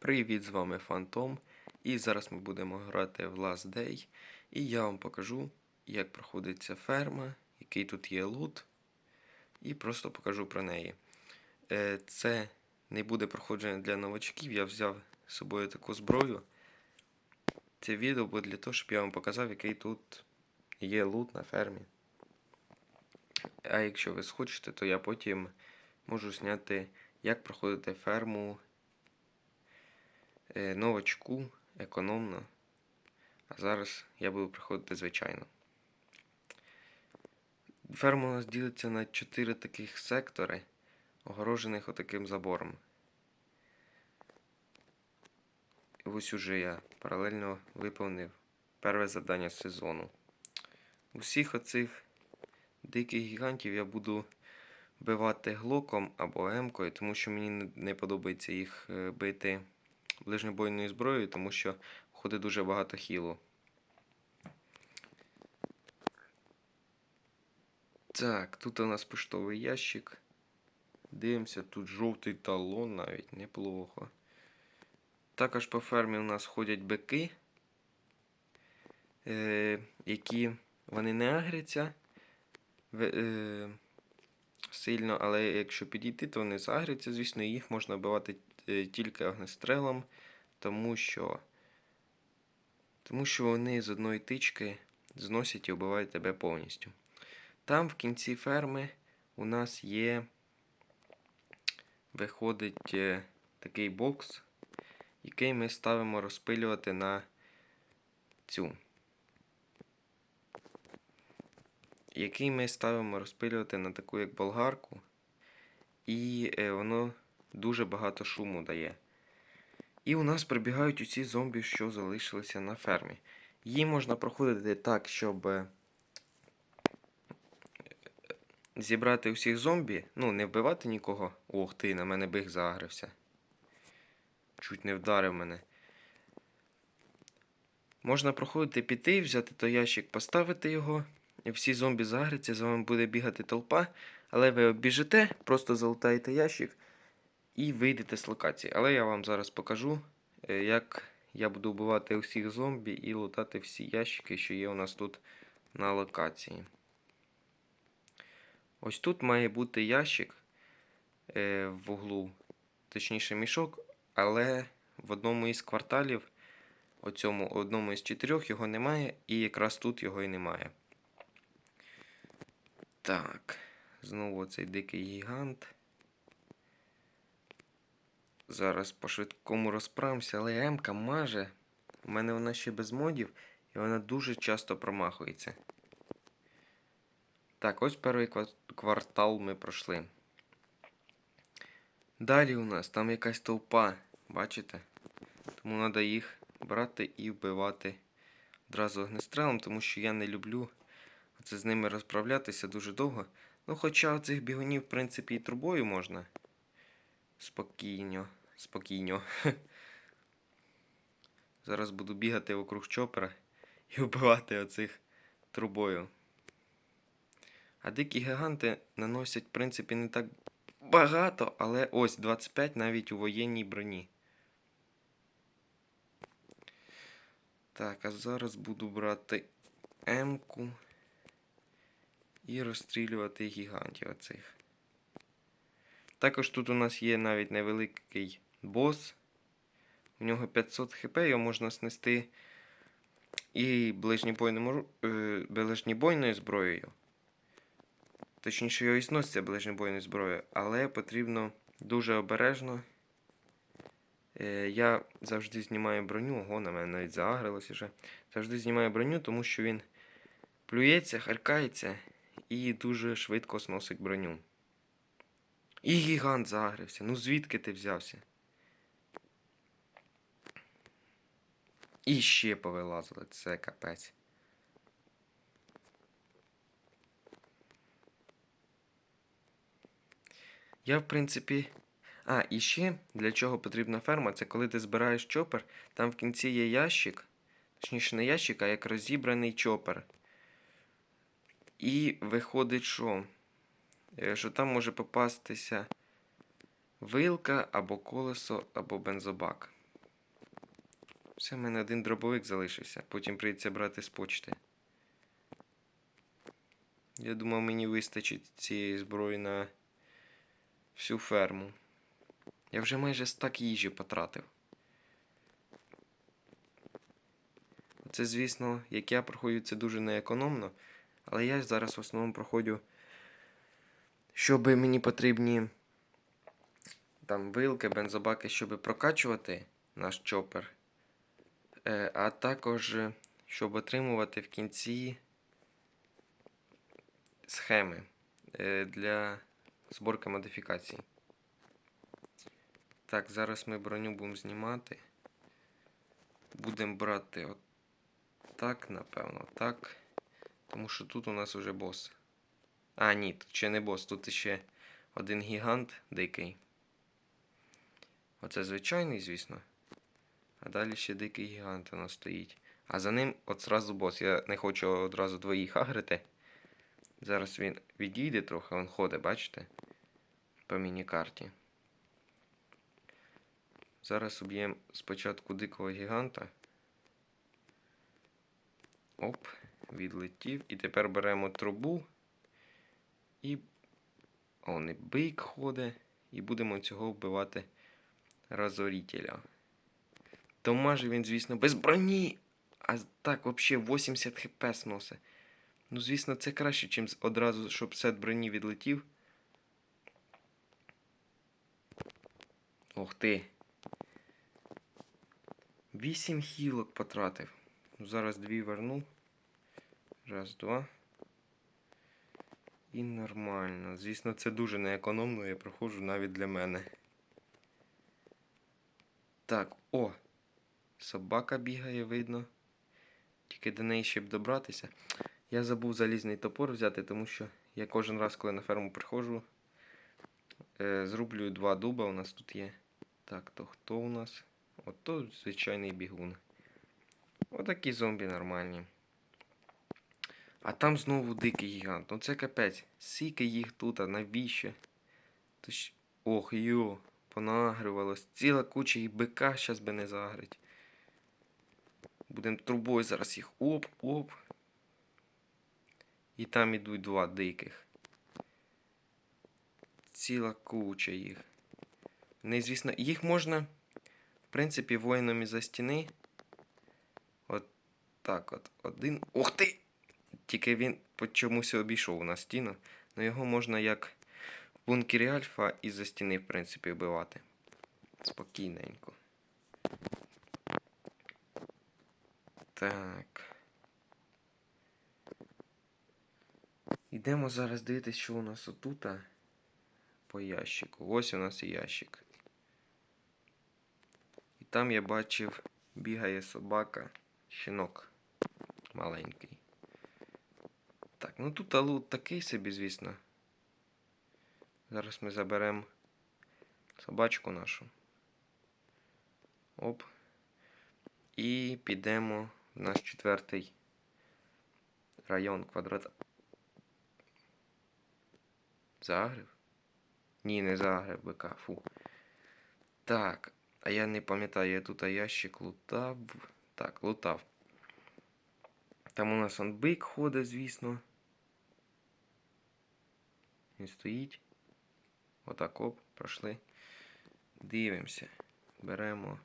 Привіт, з вами Фантом. І зараз ми будемо грати в Last Day. І я вам покажу, як проходиться ферма, який тут є лут. І просто покажу про неї. Е, Це не буде проходження для новачків. Я взяв з собою таку зброю. Це відео буде для того, щоб я вам показав, який тут є лут на фермі. А якщо ви схочете, то я потім можу зняти, як проходити ферму новачку економно. А зараз я буду приходити звичайно. Ферма у нас ділиться на 4 таких сектори, огорожених отаким забором. І ось уже я паралельно виповнив перше завдання сезону. Усіх оцих диких гігантів я буду бивати глоком або емкою, тому що мені не- не подобається їх е, бити ближньобойною зброєю, тому що входить дуже багато хілу. Так, тут у нас поштовий ящик. Дивимося, тут жовтий талон навіть неплохо. Також по фермі у нас ходять бики, е, які вони не агряться е, сильно, але якщо підійти, то вони загряться, звісно, їх можна вбивати тільки огнестрелом, тому що, тому що вони з одної тички зносять і вбивають тебе повністю. Там в кінці ферми у нас є, виходить е, такий бокс, який ми ставимо розпилювати на цю. Який ми ставимо розпилювати на таку як болгарку, і е, воно дуже багато шуму дає. І у нас прибігають усі зомбі, що залишилися на фермі. Її можна проходити так, щоб е, зібрати усіх зомбі, ну, не вбивати нікого. Ох ти, на мене биг загрився. Чуть не вдарив мене. Можна проходити піти, взяти той ящик, поставити його. І всі зомбі загряться, за вами буде бігати толпа. Але ви біжите, просто залутаєте ящик і вийдете з локації. Але я вам зараз покажу, е, як я буду вбивати усіх зомбі і лутати всі ящики, що є у нас тут на локації. Ось тут має бути ящик е, в углу, точніше мішок, але в одному із кварталів, оцьому одному із чотирьох його немає, і якраз тут його і немає. Так, знову цей дикий гігант. Зараз по швидкому розправимося, але М-ка маже. У мене вона ще без модів, і вона дуже часто промахується. Так, ось перший квартал ми пройшли. Далі у нас там якась толпа, бачите? Тому треба їх брати і вбивати одразу огнестрелом, тому що я не люблю це з ними розправлятися дуже довго. Ну, хоча цих бігунів, в принципі, і трубою можна. Спокійно, спокійно. Зараз буду бігати вокруг чопера і вбивати оцих трубою. А дикі гіганти наносять, в принципі, не так багато, але ось 25 навіть у воєнній броні. Так, а зараз буду брати М-ку і розстрілювати гігантів оцих. Також тут у нас є навіть невеликий бос. У нього 500 хп, його можна снести і ближньобойному ру- е, зброєю. Точніше, його і сноситься ближньобойною зброєю, але потрібно дуже обережно. Е, Я завжди знімаю броню, ого, на мене навіть заагрилось вже. Завжди знімаю броню, тому що він плюється, харкається і дуже швидко сносить броню. І гігант загрився. Ну звідки ти взявся? І ще повилазили, це капець. Я, в принципі. А, і ще для чого потрібна ферма, це коли ти збираєш чопер, там в кінці є ящик, точніше не ящик, а як розібраний чопер. І виходить, що? Е, Що там може попастися вилка або колесо, або бензобак. Все, в мене один дробовик залишився. Потім прийдеться брати з почти. Я думав, мені вистачить цієї зброї на всю ферму. Я вже майже стак їжі потратив. Це, звісно, як я проходжу, це дуже неекономно. Але я зараз в основному проходжу, щоб мені потрібні там вилки, бензобаки, щоб прокачувати наш чопер. Е, а також, е, щоб отримувати в кінці схеми е, для зборки модифікацій. Так, зараз ми броню будемо знімати. Будемо брати от так, напевно, так. Тому що тут у нас уже бос. А, ні, тут ще не бос, тут ще один гігант дикий. Оце звичайний, звісно. Далі ще дикий гігант у нас стоїть. А за ним от зразу бос. Я не хочу одразу двоїх агрити. Зараз він відійде трохи, він ходить, бачите? По міні-карті. Зараз уб'ємо спочатку дикого гіганта. Оп, відлетів. І тепер беремо трубу. І. О, не бик ходить. І будемо цього вбивати розорителя. Домаже він, звісно, без броні. А так, взагалі, 80 хп сносить. Ну, звісно, це краще, ніж одразу, щоб сет броні відлетів. Ух ти. Вісім хілок потратив. Ну, Зараз дві верну. Раз, два. І нормально. Звісно, це дуже неекономно, я проходжу навіть для мене. Так, о! Собака бігає, видно. Тільки до неї ще б добратися. Я забув залізний топор взяти, тому що я кожен раз, коли на ферму приходжу, е, зрублюю два дуба у нас тут є. Так, то хто у нас? Ото звичайний бігун. Отакі зомбі нормальні. А там знову дикий гігант. Ну це капець. Скільки їх тут, а навіщо? То ж... Ох, йо, понагрювалось. Ціла куча і бика щас би не загрить. Будем трубою зараз їх оп-оп. І там ідуть два диких. Ціла куча їх. Не, звісно, їх можна, в принципі, воїном із-за стіни. От так от. Один. Ух ти! Тільки він по чомусь обійшов на стіну. Ну його можна як в бункері Альфа із-за стіни, в принципі, вбивати. Спокійненько. Так. Йдемо зараз дивитися, що у нас отут по ящику. Ось у нас і ящик. І там я бачив, бігає собака, щенок маленький. Так, ну тут алут такий собі, звісно. Зараз ми заберемо собачку нашу. Оп. І підемо наш четвертий район квадрата. Загреб? Ні, не загреб бика, фу. Так, а я не пам'ятаю, я тут ящик лутав. Так, лутав. Там у нас он бик ходить, звісно. Він стоїть. Отак оп, пройшли. Дивимося. Беремо.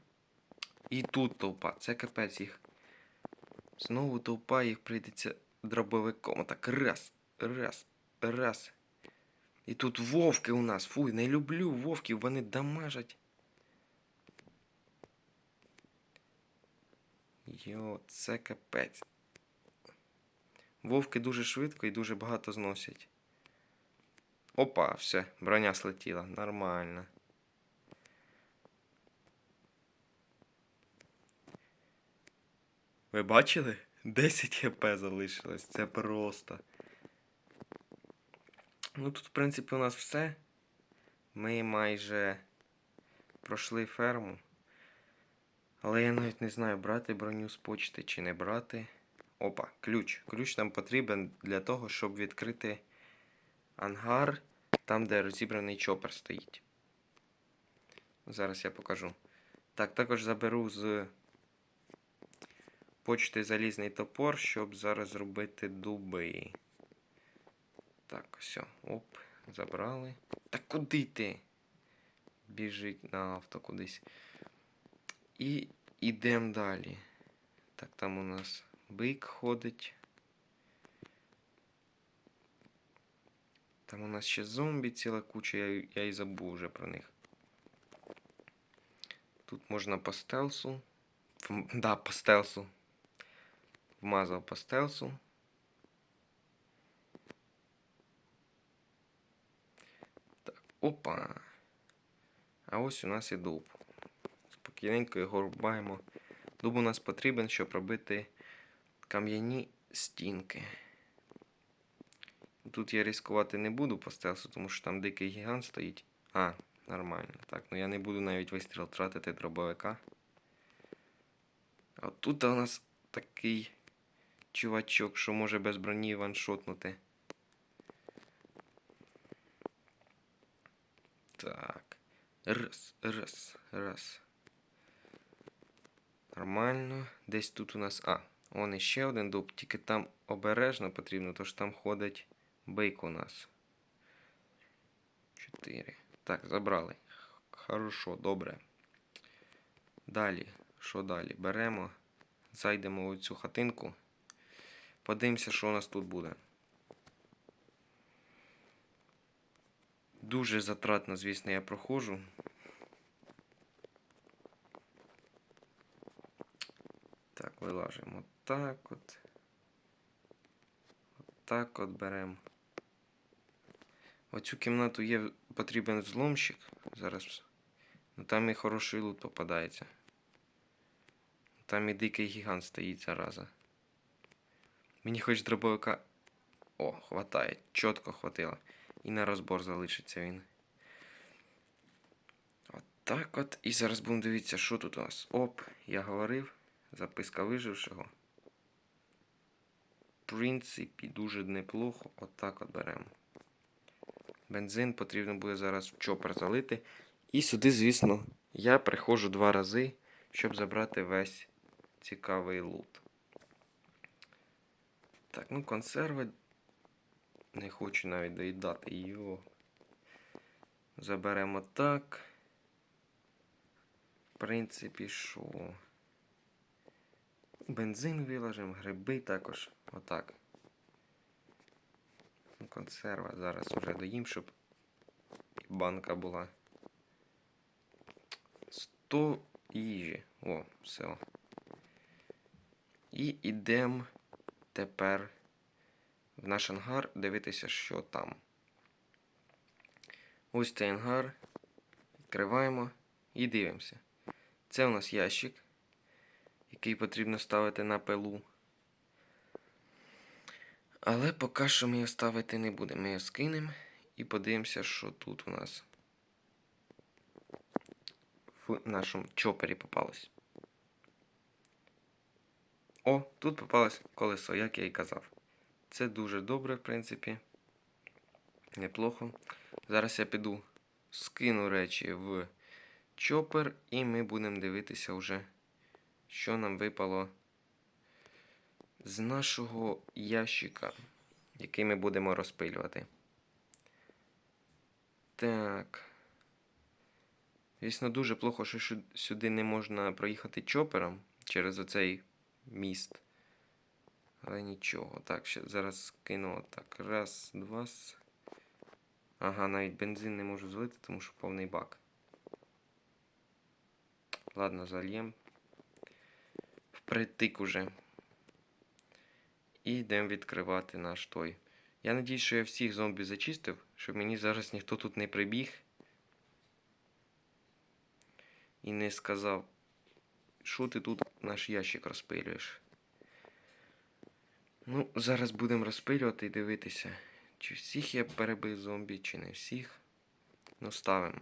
І тут толпа. Це капець їх. Знову толпа, їх прийдеться дробовиком. Отак раз, раз, раз. І тут вовки у нас. Фуй, не люблю вовків, вони дамажать. Йо, це капець. Вовки дуже швидко і дуже багато зносять. Опа, все, броня слетіла. Нормально. Ви бачили? 10 хп залишилось. Це просто. Ну тут, в принципі, у нас все. Ми майже пройшли ферму. Але я навіть не знаю, брати броню з почти чи не брати. Опа, ключ. Ключ нам потрібен для того, щоб відкрити ангар там, де розібраний чопер стоїть. Зараз я покажу. Так, також заберу з почти залізний топор, щоб зараз зробити дуби. Так, все. Оп, забрали. Та куди ти? Біжить на авто кудись. І йдемо далі. Так, там у нас бик ходить. Там у нас ще зомбі ціла куча, я, я і забув вже про них. Тут можна по стелсу. Да, по стелсу. Вмазав по стелсу. Так, опа. А ось у нас і дуб. Спокійненько його рубаємо. Дуб у нас потрібен, щоб робити кам'яні стінки. Тут я ризикувати не буду по стелсу, тому що там дикий гігант стоїть. А, нормально. Так, ну я не буду навіть вистріл тратити дробовика. А тут у нас такий чувачок, що може без броні ваншотнути. Так. Раз, раз, раз. Нормально. Десь тут у нас. А, он іще один дуб, тільки там обережно потрібно, тож там ходить бейк у нас. Чотири. Так, забрали. Хорошо, добре. Далі. Що далі? Беремо, зайдемо у цю хатинку. Подивимося, що у нас тут буде. Дуже затратно, звісно, я проходжу. Так, вилажимо так от. Так от беремо. Оцю кімнату є потрібен взломщик. Зараз. Ну там і хороший лут попадається. Там і дикий гігант стоїть зараза. Мені хоч дробовика. О, хватає. Чітко хватило. І на розбор залишиться він. От так от. І зараз будемо дивитися, що тут у нас. Оп, я говорив. Записка вижившого. В принципі, дуже неплохо. Отак от, беремо. Бензин потрібно буде зараз в чопер залити. І сюди, звісно, я приходжу два рази, щоб забрати весь цікавий лут. Так, ну консерви. Не хочу навіть доїдати його. Заберемо так. В принципі, що? Бензин виложимо, гриби також. Отак. Ну, Консерва зараз вже доїм, щоб банка була. 100 їжі. О, все. І йдемо тепер в наш ангар дивитися, що там. Ось цей ангар. Відкриваємо і дивимося. Це у нас ящик, який потрібно ставити на пилу. Але поки що ми його ставити не будемо. Ми його скинемо і подивимося, що тут у нас в нашому чопері попалось. О, тут попалось колесо, як я і казав. Це дуже добре, в принципі. Неплохо. Зараз я піду скину речі в чопер, і ми будемо дивитися вже, що нам випало з нашого ящика, який ми будемо розпилювати. Так. Звісно, дуже плохо, що сюди не можна проїхати чопером через оцей міст. Але нічого. Так, ще зараз скину так. Раз, два. Ага, навіть бензин не можу злити, тому що повний бак. Ладно, зальєм. Впритик уже. І йдемо відкривати наш той. Я надіюсь, що я всіх зомбі зачистив, щоб мені зараз ніхто тут не прибіг. І не сказав, що ти тут наш ящик розпилюєш. Ну, зараз будемо розпилювати і дивитися, чи всіх я перебив зомбі, чи не всіх. Ну, ставимо.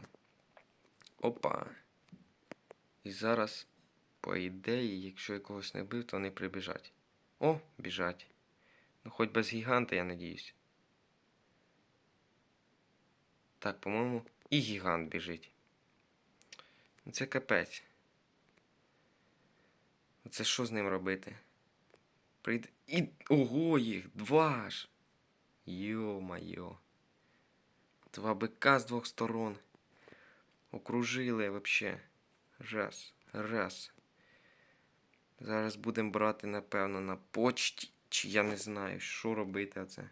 Опа. І зараз, по ідеї, якщо я когось не бив, то вони прибіжать. О, біжать. Ну, хоч без гіганта, я надіюсь. Так, по-моєму, і гігант біжить. Ну, Це капець. Це що з ним робити? Прийде. І. Ого, їх! Два ж! Йо-майо. Два бика з двох сторон. Окружили вообще. Раз, раз. Зараз будемо брати, напевно, на почті. Чи я не знаю, що робити оце.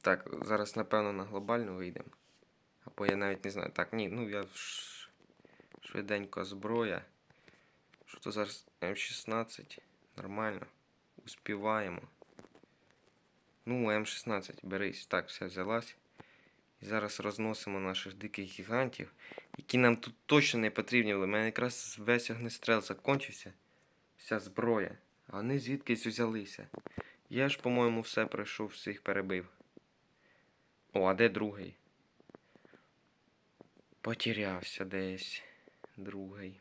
Так, зараз, напевно, на глобальну вийдемо. Або я навіть не знаю. Так, ні, ну я швиденько зброя. Що то зараз М16? Нормально. Успіваємо. Ну, М16, берись. Так, все взялась. І зараз розносимо наших диких гігантів, які нам тут точно не потрібні були. У мене якраз весь огнестрел закінчився. Вся зброя. А вони звідкись взялися. Я ж, по-моєму, все пройшов, всіх перебив. О, а де другий? Потерявся десь. Другий.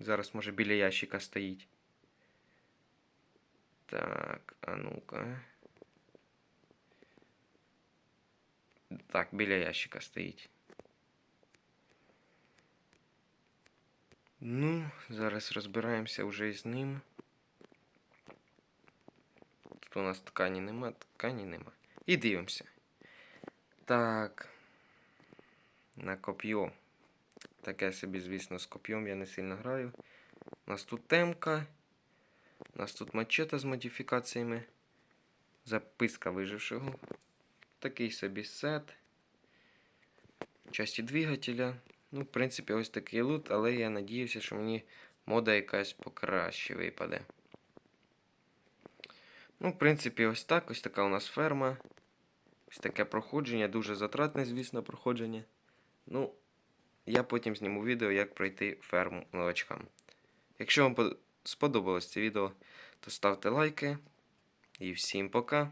Зараз, може, біля ящика стоїть. Так, а ну-ка. Так, біля ящика стоїть. Ну, зараз розбираємося вже із ним. Тут у нас ткані нема, ткані нема. І дивимося. Так. На коп'йо. Таке собі, звісно, з коп'єм я не сильно граю. У нас тут темка. У нас тут мачета з модифікаціями. Записка вижившого. Такий собі сет. Часті двигателя. Ну, в принципі, ось такий лут, але я надіюся, що мені мода якась покраще випаде. Ну, в принципі, ось так. Ось така у нас ферма. Ось таке проходження. Дуже затратне, звісно, проходження. Ну, я потім зніму відео, як пройти ферму новачкам. Якщо вам сподобалось це відео, то ставте лайки. І всім пока.